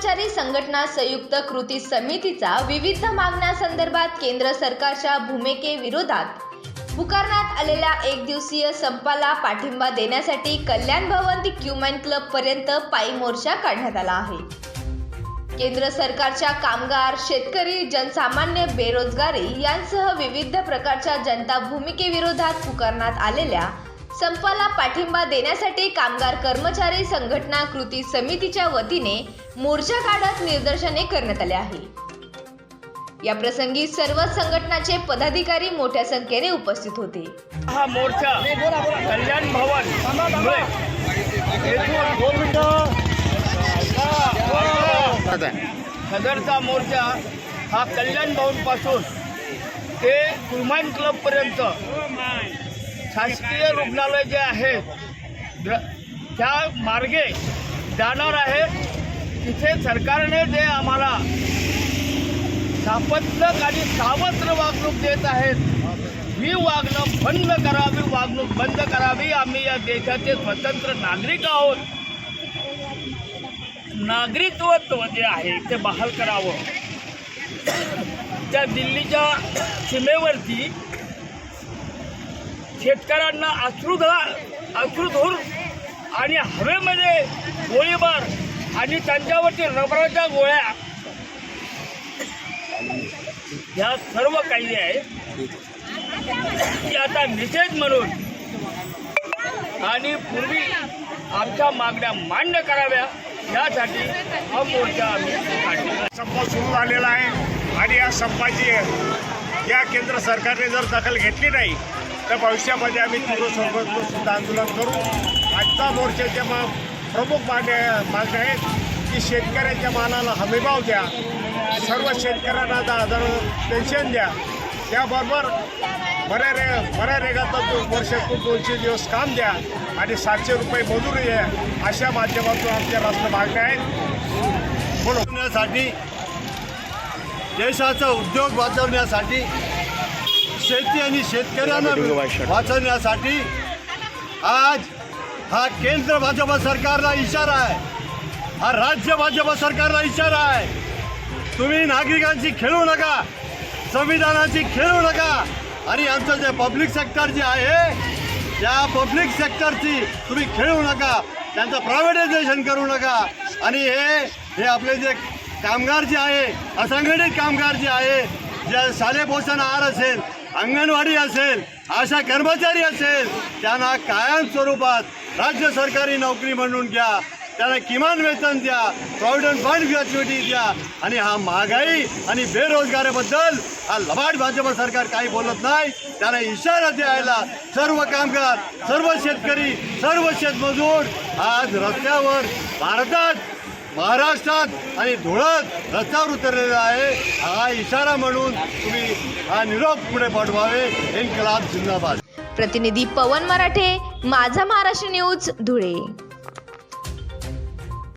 कर्मचारी संघटना संयुक्त कृती समितीचा विविध मागण्यासंदर्भात केंद्र सरकारच्या भूमिकेविरोधात पुकारण्यात आलेल्या एक दिवसीय संपाला पाठिंबा देण्यासाठी कल्याण भवन ते क्युमॅन क्लब पर्यंत पायी मोर्चा काढण्यात आला आहे. केंद्र सरकारच्या कामगार शेतकरी जनसामान्य बेरोजगारी यांसह विविध प्रकारच्या जनता भूमिकेविरोधात पुकारण्यात आलेल्या संपाला पाठिंबा देण्यासाठी कामगार कर्मचारी संघटना कृती समितीच्या वतीने मोर्चा काढत निदर्शने करण्यात आले आहे या प्रसंगी सर्व संघटनाचे पदाधिकारी मोठ्या संख्येने उपस्थित होते. हा मोर्चा कल्याण भवन सदरचा मोर्चा हा कल्याण भवनपासून ते कुर्मान क्लब पर्यंत. शासकीय रुग्णालय जे आहे त्या मार्गे जाणार आहे. तिथे सरकारने जे आम्हाला सापत्नक आणि सावत्र वागणूक देत आहेत ही वागणूक बंद करावी वागणूक बंद करावी. आम्ही या देशाचे स्वतंत्र नागरिक आहोत. नागरिकत्व जे आहे ते बहाल करावं. त्या दिल्लीच्या सीमेवरती शेतकऱ्यांना अश्रुधा अश्रुधूर आणि हवेमध्ये गोळीबार आणि त्यांच्यावरती रबराच्या गोळ्या. ह्या सर्व काही आहे. की आता निषेध म्हणून आणि पूर्वी आमच्या मागण्या मान्य कराव्या यासाठी हा मोर्चा आम्ही काढला संप सुरू झालेला आहे आणि या संपाची या केंद्र सरकारने जर दखल घेतली नाही तर भविष्यामध्ये आम्ही तीव्र स्वरूपाचं सुद्धा आंदोलन करू. आजचा मोर्चाच्या मा प्रमुख मागण्या मागण्या आहेत की शेतकऱ्यांच्या मालाला हमीभाव द्या. सर्व शेतकऱ्यांना दहा हजार पेन्शन द्या. त्याबरोबर बऱ्या रे बऱ्या रेगाचा वर्षातून दोनशे दिवस काम द्या आणि सातशे रुपये मजुरी द्या अशा माध्यमातून आमच्या राष्ट्र मागण्या आहेत. बोलवण्यासाठी देशाचा उद्योग वाचवण्यासाठी शेती आणि शेतकऱ्यांना वाचवण्यासाठी आज हा केंद्र भाजप सरकारला इशारा आहे. हा राज्य भाजप सरकारला इशारा आहे. तुम्ही नागरिकांची खेळू नका संविधानाची खेळू नका. आणि आमचं जे पब्लिक सेक्टर जे आहे त्या पब्लिक सेक्टरची तुम्ही खेळू नका. त्यांचं प्रायव्हेटायझेशन करू नका. आणि हे हे आपले जे कामगार जे आहे असंघटित कामगार जे आहे जे शालेपोषण आहार असेल अंगणवाडी असेल आशा कर्मचारी असेल त्यांना कायम स्वरूपात राज्य सरकारी नोकरी म्हणून घ्या. त्यांना किमान वेतन द्या प्रॉव्हिडंट फंड ग्रॅच्युटी द्या. आणि हा महागाई आणि बेरोजगाराबद्दल हा लबाड भाजप सरकार काही बोलत नाही. त्यांना इशारा द्यायला सर्व कामगार सर्व शेतकरी सर्व शेतमजूर आज रस्त्यावर भारतात महाराष्ट्रात आणि धुळत रस्त्यावर उतरलेला आहे. हा इशारा म्हणून तुम्ही हा निरोप पुढे पाठवावे. इन्कलाब जिंदाबाद. प्रतिनिधी पवन मराठे माझा महाराष्ट्र न्यूज धुळे.